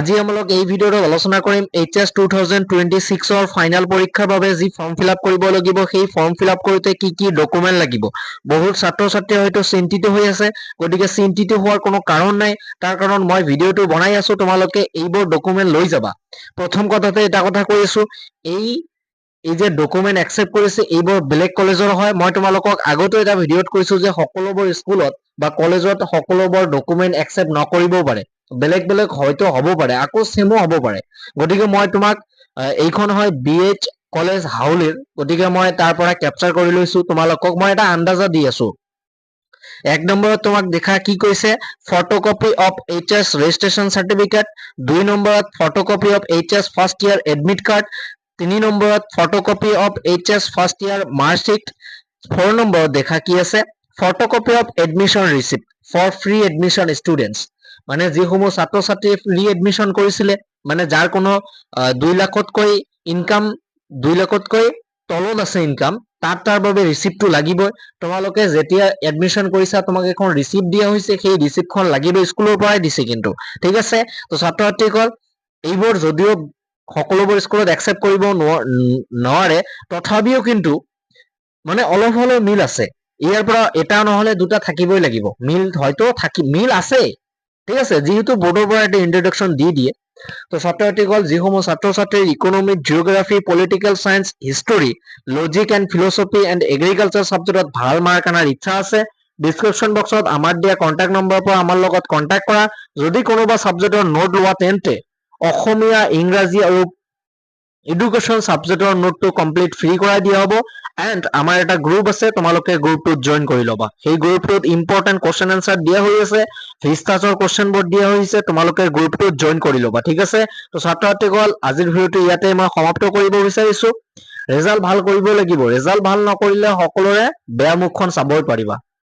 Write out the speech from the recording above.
আজি আমলক এই ভিডিঅ'ত আলোচনা কৰিম H S two thousand twenty ছিক্সৰ ফাইনেল পৰীক্ষাৰ বাবে যি ফৰ্ম ফিল আপ কৰিব লাগিব, সেই ফৰ্ম ফিল আপ কৰোঁতে কি কি ডকুমেণ্ট লাগিব? বহুত ছাত্ৰ ছাত্ৰী হয়তো চিন্তিত হৈ আছে, গতিকে চিন্তিত হোৱাৰ কোনো কাৰণ নাই। তাৰ কাৰণ মই ভিডিঅ'টো বনাই আছো, তোমালোকে এইবোৰ ডকুমেণ্ট লৈ যাবা। প্ৰথম কথাতে এটা কথা কৈ আছো, এই এই যে ডকুমেণ্ট একচেপ্ট কৰিছে, এইবোৰ বেলেগ কলেজৰ হয়। মই তোমালোকক আগতো এটা ভিডিঅ'ত কৈছো যে সকলোবোৰ স্কুলত বা কলেজত সকলোবোৰ ডকুমেণ্ট একচেপ্ট নকৰিবও পাৰে। বেলেগ বেলেগ হয়তো হ'ব পাৰে, আকৌ চেমো হ'ব পাৰে। গতিকে মই তোমাক এইখন হয় বি এইচ কলেজ হাউলিৰ। গতিকে মই তাৰ পৰা কেপচাৰ কৰি লৈছো তোমালোকক। মই এটা আন্দাজা দি আছো। এক নম্বৰত তোমাক দেখা কি কৈছে photocopy of H S registration certificate দুই নম্বৰত photocopy of H S first year admit card তিনি নম্বৰত photocopy of H S first year marksheet four নম্বৰত দেখা কি আছে photocopy of admission receipt for free admission students মানে যিসমূহ ছাত্ৰ ছাত্ৰীয়ে ফ্ৰী এডমিশ্যন কৰিছিলে মানে যাৰ কোনো দুই লাখতকৈ ইনকাম দুই লাখতকৈ তলত আছে ইনকাম তাত তাৰ বাবে ৰিচিপ্টটো লাগিবই। তোমালোকে যেতিয়া এডমিশ্যন কৰিছা, তোমাক এখন ৰিচিপ্ট দিয়া হৈছে, সেই ৰিচিপ্টখন লাগিব স্কুলৰ পৰাই দিছে কিন্তু। ঠিক আছে? তো ছাত্ৰ ছাত্ৰীসকল এইবোৰ যদিও সকলোবোৰ স্কুলত একচেপ্ট কৰিব নোৱা- নোৱাৰে, তথাপিও কিন্তু মানে অলপ হ'লেও মিল আছে। ইয়াৰ পৰা এটা নহলে দুটা থাকিবই লাগিব। মিল হয়তো থাকি, মিল আছে। ঠিক আছে, যিহেতু বৰ্ডৰ পৰা এটা ইন্ট্ৰডাকশ্যন দি দিয়ে। তো ছাত্ৰ ছাত্ৰীসকল যিসমূহ ছাত্ৰ ছাত্ৰীৰ economic geography political science history logic and philosophy and agriculture ছাবজেক্টত ভালো মাৰ্ক অনাৰ ইচ্ছা আছে ডিছক্ৰিপশ্যন বক্সত আমাৰ দিয়া কণ্টেক্ট নম্বৰৰ পৰা আমাৰ লগত কণ্টেক্ট কৰা। যদি কোনোবা ছাবজেক্টৰ নোট লোৱা, তেন্তে অসমীয়া, ইংৰাজী আৰু এডুকেশ্যন ছাবজেক্টৰ নোটটো কমপ্লিট ফ্ৰী কৰাই দিয়া হ'ব। এণ্ড আমাৰ এটা গ্ৰুপ আছে তোমালোকে গ্ৰুপটোত জইন কৰি ল'বা। সেই গ্ৰুপটোত ইম্পৰ্টেণ্ট কুৱেশ্যন এনচাৰ দিয়া হৈ আছে হিষ্টাছৰ কুৱেশ্যন বোৰ্ড দিয়া হৈছে তোমালোকে গ্ৰুপটোত জইন কৰি ল'বা ঠিক আছে? তো ছাত্ৰ ছাত্ৰীসকল আজিৰ ভিডিঅ'টো ইয়াতে মই সমাপ্ত কৰিব বিচাৰিছো। ৰেজাল্ট ভাল কৰিব লাগিব ৰেজাল্ট ভাল নকৰিলে সকলোৰে বেয়া মুখখন চাবই পাৰিবা।